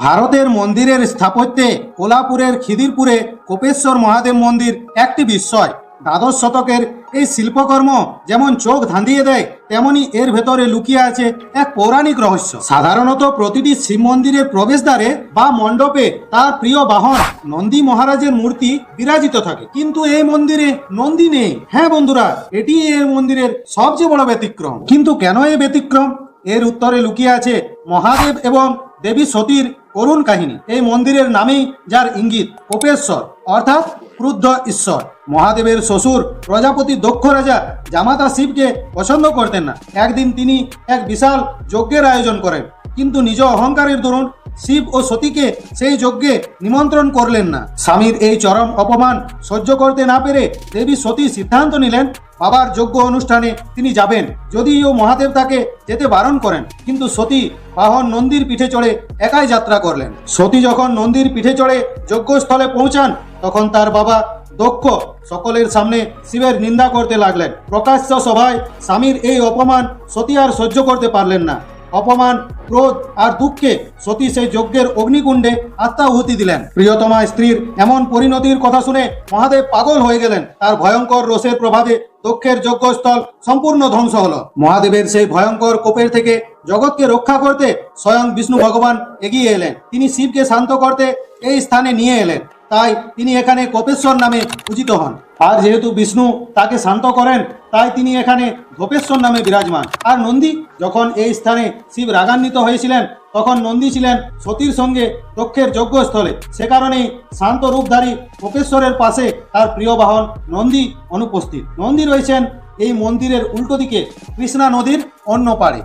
ভারতের মন্দিরের স্থাপত্যে কোলাপুরের খিদিরপুরে কোপেশ্বর মহাদেব মন্দির একটি বিস্ময়। দ্বাদশ শতকের এই শিল্পকর্ম যেমন চোখ ধাঁধিয়ে দেয়, তেমনি এর ভেতরে লুকিয়ে আছে এক পৌরাণিক রহস্য। সাধারণত প্রতিটি শিব মন্দিরের প্রবেশদ্বারে বা মণ্ডপে তার প্রিয় বাহন নন্দী মহারাজের মূর্তি বিরাজিত থাকে। কিন্তু এই মন্দিরে নন্দী নেই। হ্যাঁ বন্ধুরা, এটি এর মন্দিরের সবচেয়ে বড় ব্যতিক্রম। কিন্তু কেন এই ব্যতিক্রম? এর উত্তরে লুকিয়ে আছে মহাদেব এবং দেবী সতীর করুণ কাহিনী। এই মন্দিরের নামেই যার ইঙ্গিত, কোপেশ্বর, অর্থাৎ ক্রুদ্ধ ঈশ্বর। মহাদেবের শ্বশুর, প্রজাপতি দক্ষ রাজা জামাতা শিবকে পছন্দ করতেন না। একদিন তিনি এক বিশাল যজ্ঞের আয়োজন করেন। কিন্তু নিজ অহংকারের দরুন শিব ও সতীকে সেই যজ্ঞে নিমন্ত্রণ করলেন না। স্বামীর এই চরম অপমান সহ্য করতে না পেরে দেবী সতী সিদ্ধান্ত নিলেন বাবার যোগ্য অনুষ্ঠানে তিনি যাবেন। যদিও মহাদেব তাকে যেতে বারণ করেন, কিন্তু সতী বাহন নন্দীর পিঠে চড়ে একাই যাত্রা করলেন। সতী যখন নন্দীর পিঠে চড়ে যজ্ঞস্থলে পৌঁছান, তখন তার বাবা দক্ষ সকলের সামনে শিবের নিন্দা করতে লাগলেন। প্রকাশ্য সভায় স্বামীর এই অপমান সতী আর সহ্য করতে পারলেন না। অপমান, ক্রোধ আর দুঃখে সতী সেই যজ্ঞের অগ্নিকুণ্ডে আত্মাহুতি দিলেন। প্রিয়তমা স্ত্রীর এমন পরিণতির কথা শুনে মহাদেব পাগল হয়ে গেলেন। তার ভয়ঙ্কর রোষের প্রভাবে দক্ষের যজ্ঞস্থল সম্পূর্ণ ধ্বংস হলো। মহাদেবের সেই ভয়ঙ্কর কোপের থেকে জগৎকে রক্ষা করতে স্বয়ং বিষ্ণু ভগবান এগিয়ে এলেন। তিনি শিবকে শান্ত করতে এই স্থানে নিয়ে এলেন। তাই তিনি এখানে কোপেশ্বর নামে পূজিত হন। আর যেহেতু বিষ্ণু তাকে শান্ত করেন, তাই তিনি এখানে ধোপেশ্বর নামে বিরাজমান। আর নন্দী যখন এই স্থানে শিব রাগান্বিত হয়েছিলেন, তখন নন্দী ছিলেন সতীর সঙ্গে দক্ষের যজ্ঞস্থলে। সে কারণেই শান্ত রূপধারী কোপেশ্বরের পাশে তার প্রিয় বাহন নন্দী অনুপস্থিত। নন্দী রয়েছেন এই মন্দিরের উল্টো দিকে, কৃষ্ণা নদীর অন্য পাড়ে।